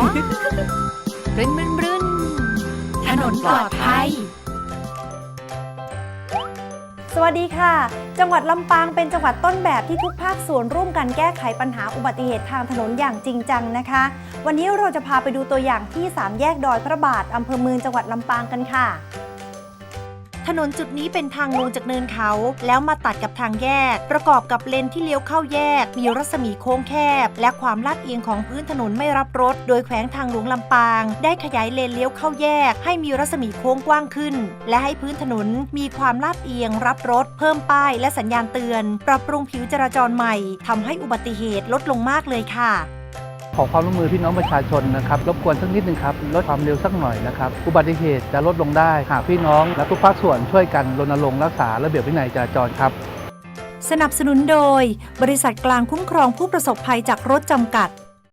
รื่นรื่นรื่นถนนปลอดภัย สวัสดีค่ะ จังหวัดลำปางเป็นจังหวัดต้นแบบที่ทุกภาคส่วนร่วมกันแก้ไขปัญหาอุบัติเหตุทางถนนอย่างจริงจังนะคะ วันนี้เราจะพาไปดูตัวอย่างที่ 3 แยกดอยพระบาทอำเภอเมืองจังหวัดลำปางกันค่ะ ถนนจุดนี้เป็นทางลงจากเนินเขา แล้วมาตัดกับทางแยก ประกอบกับเลนที่เลี้ยวเข้าแยก มีรัศมีโค้งแคบ และความลาดเอียงของพื้นถนนไม่รับรถ โดยแขวงทางหลวงลำปาง ได้ขยายเลนเลี้ยวเข้าแยก ให้มีรัศมีโค้งกว้างขึ้น และให้พื้นถนนมีความลาดเอียง รับรถ เพิ่มป้ายและสัญญาณเตือน ปรับปรุงผิวจราจรใหม่ทำให้อุบัติเหตุลดลงมากเลยค่ะ ขอความร่วมมือพี่น้องประชาชนนะครับรบกวนสักนิดนึงครับลดความเร็วสักหน่อยนะครับอุบัติเหตุจะลดลงได้หากพี่น้องและทุกภาคส่วนช่วยกันรณรงค์รักษาระเบียบวินัยจราจรครับ สนับสนุนโดย บริษัทกลางคุ้มครองผู้ประสบภัยจากรถจำกัด